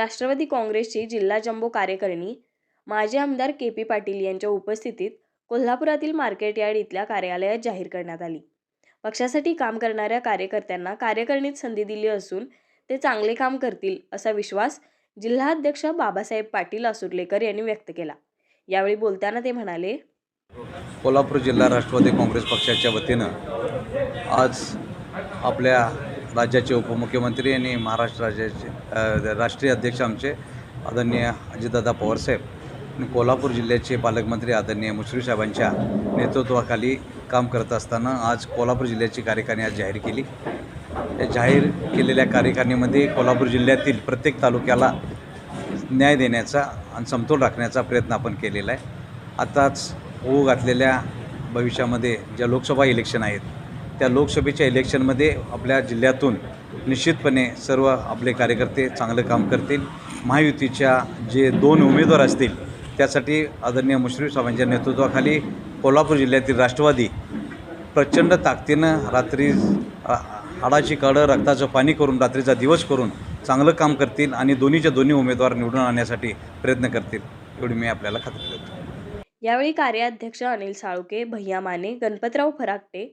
राष्ट्रवादी काँग्रेसची जिल्हा जम्बो कार्यकारिणी माजी आमदार के पी पाटील यांच्या उपस्थितीत कोल्हापुरातील मार्केट यार्ड इथल्या कार्यालयात जाहीर करण्यात आली. पक्षासाठी काम करणाऱ्या कार्यकर्त्यांना कार्यकारिणीत संधी दिली असून ते चांगले काम करतील असा विश्वास जिल्हाध्यक्ष बाबासाहेब पाटील असुर्लेकर यांनी व्यक्त केला. यावेळी बोलताना ते म्हणाले कोल्हापूर जिल्हा राष्ट्रवादी काँग्रेस पक्षाच्या वतीनं आज आपल्या राज्याचे उपमुख्यमंत्री आणि महाराष्ट्र राज्याचे राष्ट्रीय अध्यक्ष आमचे आदरणीय अजितदादा पवारसाहेब आणि कोल्हापूर जिल्ह्याचे पालकमंत्री आदरणीय मुश्रीफ साहेबांच्या नेतृत्वाखाली काम करत असताना आज कोल्हापूर जिल्ह्याची कार्यकारणी आज जाहीर केली. या जाहीर केलेल्या कार्यकारिणीमध्ये कोल्हापूर जिल्ह्यातील प्रत्येक तालुक्याला न्याय देण्याचा आणि समतोल राखण्याचा प्रयत्न आपण केलेला आहे. आताच होऊ घातलेल्या भविष्यामध्ये ज्या लोकसभा इलेक्शन आहेत त्या लोकसभेच्या इलेक्शनमध्ये आपल्या जिल्ह्यातून निश्चितपणे सर्व आपले कार्यकर्ते चांगलं काम करतील. महायुतीच्या जे दोन उमेदवार असतील त्यासाठी आदरणीय मुश्रीफ साहेबांच्या नेतृत्वाखाली कोल्हापूर जिल्ह्यातील राष्ट्रवादी प्रचंड ताकदीनं रात्री हाडाची काळं रक्ताचं पाणी करून रात्रीचा दिवस करून चांगलं काम करतील आणि दोन्हीच्या दोन्ही उमेदवार निवडून आणण्यासाठी प्रयत्न करतील एवढी मी आपल्याला खात्री देतो. यावेळी कार्याध्यक्ष अनिल साळुके भैया माने गणपतराव फराकटे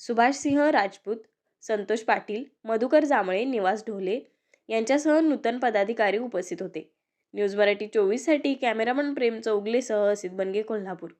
सुभाषसिंह राजपूत संतोष पाटील मधुकर जांभळे निवास ढोले यांच्यासह नूतन पदाधिकारी उपस्थित होते. न्यूज मराठी चोवीससाठी कॅमेरामन प्रेम चौगलेसह असित बनगे कोल्हापूर.